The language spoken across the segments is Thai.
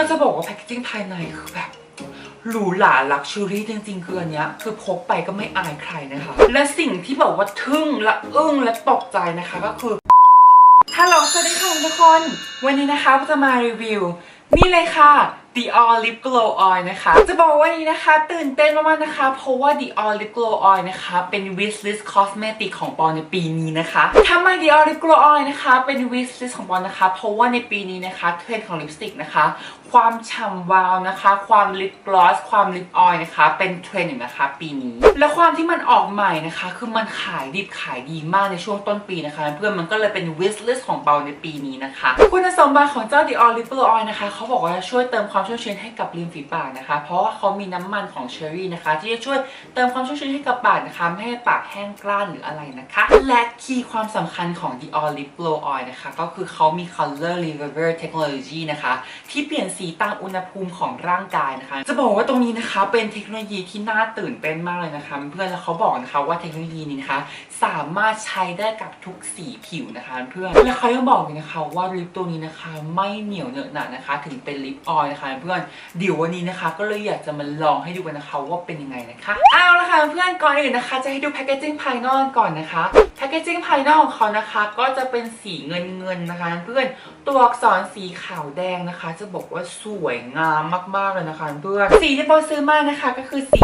ก็จะบอกว่าแพคเกจิ้งภายในคือแบบหรูหราลักชัวรี่จริงๆคืออันเนี้ยคือพกไปก็ไม่อายใครนะคะ และสิ่งที่บอกว่าทึ่งและอึ้งและตกใจนะคะก็คือฮัลโหลสวัสดีค่ะทุกคน วันนี้นะคะจะมารีวิว นี่เลยค่ะ Dior Lip Glow Oil นะคะ จะบอกว่านี้นะคะ ตื่นเต้นมากๆนะคะ เพราะว่า Dior Lip Glow Oil นะคะ เป็น wishlist cosmetic ของปอนในปีนี้นะคะทำไม Dior Lip Glow Oil นะคะ เป็น wishlist ของปอนนะคะ เพราะว่าในปีนี้นะคะเทรนด์ของลิปสติกนะคะ ความฉ่ำวาวนะคะ ความลิปกลอส ความลิปออยนะคะ เป็นเทรนด์อยู่นะคะ ปีนี้ และความที่มันออกใหม่นะคะ คือมันขายดิบขายดีมากในช่วงต้นปีนะคะ เพื่อนมันก็เลยเป็น wish list ของเปาในปีนี้นะคะ คุณสมบัติของเจ้า Dior Lip Glow Oil นะคะเขาบอกว่าช่วยเติมความชุ่มชื้นให้กับริมฝีปากนะคะ เพราะว่าเขามีน้ำมันของเชอร์รี่นะคะ ที่จะช่วยเติมความชุ่มชื้นให้กับปากนะคะไม่ให้ปากแห้งกร้านหรืออะไรนะคะ และคีย์ความสำคัญของ Dior Lip Glow Oil นะคะ ก็คือเขามี Color Reversal Technology นะคะ ที่เปลี่ยนสีตามอุณหภูมิของร่างกายนะคะ จะบอกว่าตรงนี้นะคะเป็นเทคโนโลยีที่น่าตื่นเต้นมากเลยนะคะ เพื่อนแล้วเขาบอกนะคะว่าเทคโนโลยีนี้นะคะ สามารถใช้ได้กับทุกสีผิวนะคะ เพื่อนและเขายังบอกเลยนะคะว่าลิปตัวนี้นะคะ ไม่เหนียวเหนอะหนะนะคะ ถึงเป็นลิปออยล์นะคะเพื่อนเดี๋ยววันนี้นะคะ ก็เลยอยากจะมาลองให้ดูกันนะคะว่าเป็นยังไงนะคะเอาละค่ะเพื่อนก่อนอื่นนะคะ จะให้ดูแพคเกจิ้งภายนอกก่อนนะคะ แพคเกจิ้งภายนอกของเขานะคะ ก็จะเป็นสีเงินเงินนะคะ เพื่อนตัวอักษรสีขาวแดงนะคะ จะบอกว่าสวยงามมากๆเลยนะคะเพื่อนสีที่โบซื้อมานะคะก็คือสี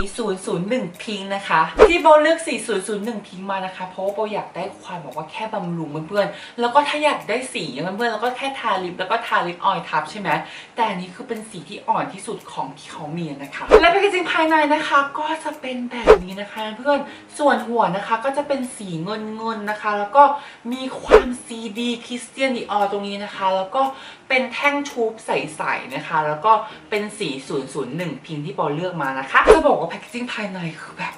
001 พิงค์นะคะ ที่โบเลือกสี 001 พิงค์มานะคะ เพราะว่าโบอยากได้ความบอกว่าแค่บำรุงเพื่อนๆแล้วก็ถ้าอยากได้สีเพื่อนๆแล้วก็แค่ทาลิปแล้วก็ทาลิปออยทับใช่ไหมแต่อันนี้คือเป็นสีที่อ่อนที่สุดของที่เขามีนะคะ และแพคเกจิ้งภายในนะคะ ก็จะเป็นแบบนี้นะคะ เพื่อนส่วนหัวนะคะก็จะเป็นสีเงินเงินๆนะคะ แล้วก็มีความซีดีคริสเตียนดิออตรงนี้นะคะ แล้วก็เป็นแท่งทูบใสๆนะคะ แล้วก็เป็นสี 001 พิงที่ปอเลือกมานะคะ จะบอกว่าแพคเกจิ้งภายในคือแบบ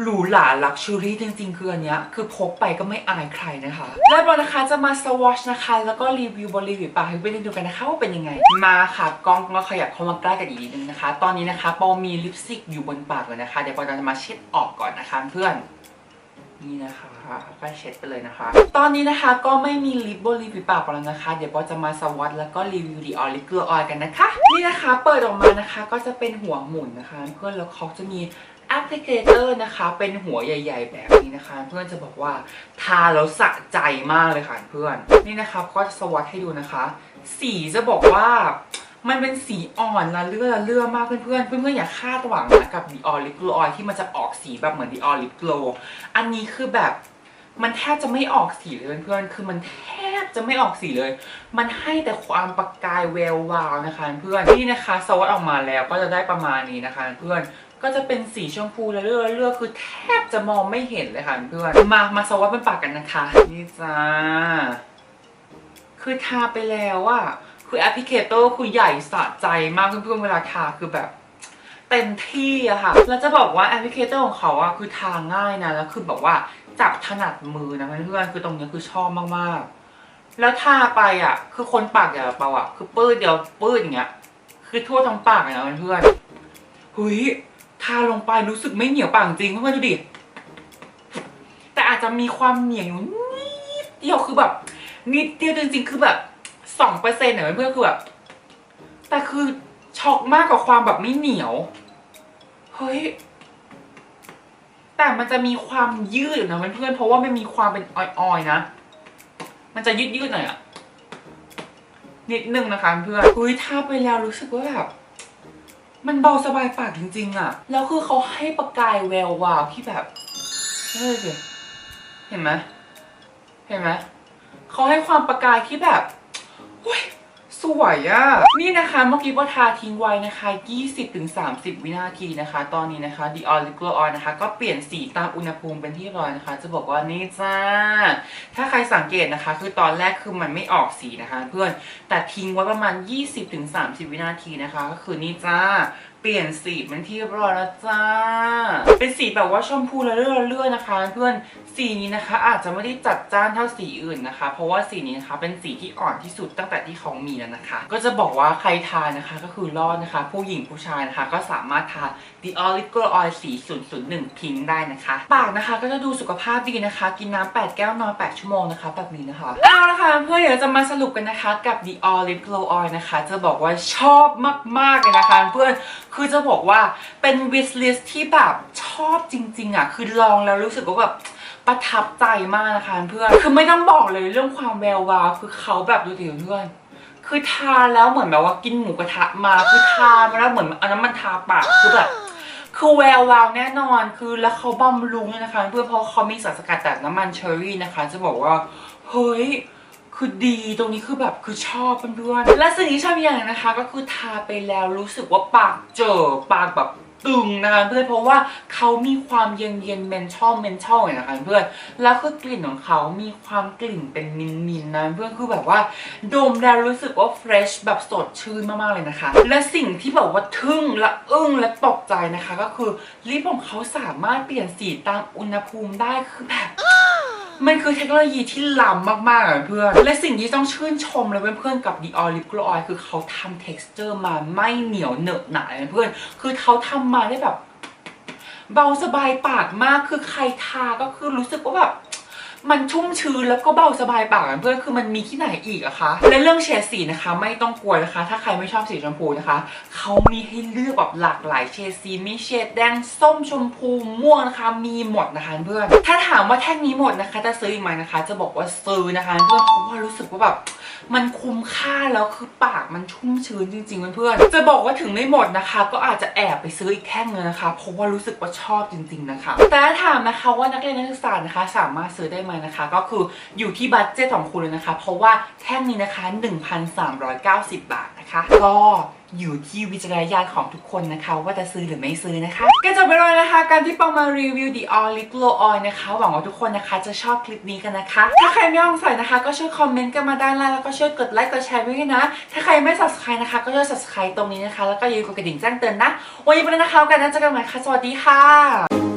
หรูหราลักชัวรี่จริงๆ คืออันเนี้ยคือพกไปก็ไม่อายใครนะคะ แล้วบอลนะคะจะมาสวอชนะคะ แล้วก็รีวิวบริวิวปากให้เพื่อนๆดูกันนะคะว่าเป็นยังไง มาค่ะกล้องก็ขยับเข้ามาใกล้กันอีกนิดนึงนะคะ ตอนนี้นะคะปอมีลิปสติกอยู่บนปากเลยนะคะ เดี๋ยวปอจะมาเช็ดออกก่อนนะคะเพื่อน นี่นะคะก็เช็ดไปเลยนะคะ ตอนนี้นะคะก็ไม่มีลิปบนริมฝีปากแล้วนะคะ เดี๋ยวปอจะมาสวอตแล้วก็รีวิวดีออลิเกอร์ออยกันนะคะ นี่นะคะเปิดออกมานะคะก็จะเป็นหัวหมุนนะคะ เพื่อนแล้วเขาจะมีแอปพลิเคเตอร์นะคะ เป็นหัวใหญ่ ๆ แบบนี้นะคะ เพื่อนจะบอกว่าทาแล้วสะใจมากเลยค่ะเพื่อน นี่นะคะก็จะสวอตให้ดูนะคะ สีจะบอกว่า มันเป็นสีอ่อนละเลื่อละเลื่อมากเพื่อนเพื่อนๆอย่าคาดหวังนะกับดีออลิปกลออยที่มันจะออกสีแบบเหมือนดีออลิปโกลอันนี้คือแบบมันแทบจะไม่ออกสีเลยเพื่อนๆ คือมันแทบจะไม่ออกสีเลย มันให้แต่ความประกายแวววาวนะคะเพื่อนนี่นะคะสวัสดออกมาแล้วก็จะได้ประมาณนี้นะคะเพื่อนก็จะเป็นสีชมพูละเลื่อละเลื่อคือแทบจะมองไม่เห็นเลยค่ะเพื่อน มา มาสวัสดบนปากกันนะคะ นี่จ้า คือทาไปแล้วอะ คือแอปพลิเคเตอร์คือใหญ่สะใจมากเพื่อนๆเวลาทาคือแบบเต็มที่อะค่ะ แล้วจะบอกว่าแอปพลิเคเตอร์ของเขาอะคือทาง่ายนะ แล้วคือแบบว่าจับถนัดมือนะเพื่อนๆคือตรงนี้คือชอบมากๆ แล้วทาไปอะคือคนปากอย่างเปล่าอะคือปื้ดเดียวปื้ดอย่างเงี้ย คือทั่วทั้งปากนะเพื่อนๆเฮ้ยทาลงไปรู้สึกไม่เหนียวปากจริงเพื่อนๆดูดิแต่อาจจะมีความเหนียวอยู่นิดเดียวคือแบบนิดเดียวจริงๆคือแบบ สองเปอร์เซ็นต์เนี่ยเพื่อนคือแบบแต่คือช็อกมากกว่าความแบบไม่เหนียว เฮ้ย แต่มันจะมีความยืดอยู่นะเพื่อนเพราะว่ามันมีความเป็นออยๆนะ มันจะยืดๆหน่อยอะนิดนึงนะคะเพื่อนเฮ้ยทาไปแล้วรู้สึกว่าแบบมันเบาสบายปากจริง ๆอะแล้วคือเขาให้ประกายแวววาวที่แบบเฮ้ยสิเห็นไหมเห็นไหมเขาให้ความประกายที่แบบ อุ้ยสวยอะนี่นะคะเมื่อกี้ว่าทาทิ้งไว้นะคะ 20-30 วินาทีนะคะ ตอนนี้นะคะ Dior Lip Glow On นะคะ ก็เปลี่ยนสีตามอุณหภูมิเป็นที่ร้อยนะคะ จะบอกว่านี่จ้า ถ้าใครสังเกตนะคะ คือตอนแรกคือมันไม่ออกสีนะคะ เพื่อนแต่ทิ้งไว้ประมาณ 20-30 วินาทีนะคะ ก็คือนี่จ้า เปลี่ยนสีเป็นที่เรียบร้อยแล้วจ้า เป็นสีแบบว่าชมพูละเลื่อเลื่อนะคะ เพื่อนสีนี้นะคะ อาจจะไม่ได้จัดจ้านเท่าสีอื่นนะคะ เพราะว่าสีนี้นะคะเป็นสีที่อ่อนที่สุดตั้งแต่ที่เขามีแล้วนะคะ ก็จะบอกว่าใครทานนะคะก็คือรอดนะคะ ผู้หญิงผู้ชายนะคะ ก็สามารถทา The Olive Glow Oil สี 001 พิงได้นะคะ ปากนะคะก็จะดูสุขภาพดีนะคะ กินน้ำ8แก้วนอน 8 ชั่วโมงนะคะ แบบนี้นะคะ เอาละค่ะเพื่อนเดี๋ยวจะมาสรุปกันนะคะกับ The Olive Glow Oil นะคะ จะบอกว่าชอบมากๆเลยนะคะ เพื่อนคือจะบอกว่าเป็น wish list ที่แบบชอบจริง ๆ อะ คือลองแล้วรู้สึกว่าแบบประทับใจมากนะคะเพื่อน คือไม่ต้องบอกเลยเรื่องความแวววาวคือเขาแบบดูดิเพื่อนคือทาแล้วเหมือนแบบว่ากินหมูกระทะมาคือทามาแล้วเหมือนอาน้ำมันทาปากคือแบบคือแวววาวแน่นอนคือแล้วเขาบำรุงด้วยนะคะ เพื่อนเพราะเขามีสารสกัดจากน้ำมันเชอร์รี่นะคะ จะบอกว่า เฮ้ย คือดีตรงนี้คือแบบคือชอบเพื่อนๆและสิ่งที่ชอบอย่างหนึ่งนะคะ ก็คือทาไปแล้วรู้สึกว่าปากเจอปากแบบตึงนะคะเพื่อนเพราะว่าเขามีความเย็นเย็นเมนชอลเมนชอลนะคะเพื่อนแล้วคือกลิ่นของเขามีความกลิ่นเป็นมินมินๆนะเพื่อนคือแบบว่าดมแล้วรู้สึกว่าเฟรชแบบสดชื่นมากๆเลยนะคะ และสิ่งที่แบบว่าทึ่งและอึ้งและตกใจนะคะ ก็คือลิปของเขาสามารถเปลี่ยนสีตามอุณหภูมิได้คือแบบ มันคือเทคโนโลยีที่ล้ำมากๆอะเพื่อน และสิ่งที่ต้องชื่นชมเลยเพื่อนๆกับ Dior Lip Glow Oil คือเขาทำ texture มาไม่เหนียวเหนอะหนะเลยเพื่อน คือเขาทำมาได้แบบ เบาสบายปากมากคือใครทาก็คือรู้สึกว่าแบบ มันชุ่มชื้นแล้วก็เบาสบายปากเพื่อนคือมันมีที่ไหนอีกอะคะ และเรื่องเฉดสีนะคะ ไม่ต้องกลัวนะคะ ถ้าใครไม่ชอบสีชมพูนะคะ เขามีให้เลือกแบบหลากหลายเฉดสีมีเฉดแดงส้มชมพูม่วงนะคะมีหมดนะคะเพื่อน ถ้าถามว่าแท่งนี้หมดนะคะ จะซื้ออีกไหมนะคะ จะบอกว่าซื้อนะคะเพื่อนเพราะว่ารู้สึกว่าแบบมันคุ้มค่าแล้วคือปากมันชุ่มชื้นจริงๆเพื่อนๆจะบอกว่าถึงไม่หมดนะคะ ก็อาจจะแอบไปซื้ออีกแท่งเลยนะคะเพราะว่ารู้สึกว่าชอบจริง ๆนะคะ แต่ถาถามนะคะว่านักเรียนนักศึกษานะคะ สามารถซื้อได้ไหมนะคะ ก็คืออยู่ที่บัตเจตของคุณเลยนะคะ เพราะว่าแท่งนี้นะคะ 1,390 บาทนะคะ ก็อยู่ที่วิจารณญาณของทุกคนนะคะ ว่าจะซื้อหรือไม่ซื้อนะคะก็จบไปเลยนะคะ การที่ปองมารีวิว The Olive Glow Oil นะคะ หวังว่าทุกคนนะคะจะชอบคลิปนี้กันนะคะ ถ้าใครไม่สงสัยนะคะ ก็ช่วยคอมเมนต์กันมาด้านล่างแล้วก็ช่วยกดไลค์กดแชร์ไว้ด้วยนะ ถ้าใครไม่ subscribe นะคะ ก็ช่วย subscribe ตรงนี้นะคะ แล้วก็อย่าลืมกดกระดิ่งแจ้งเตือนนะวันนี้ไปแล้วนะคะกันนะเจอกันใหม่ค่ะสวัสดีค่ะ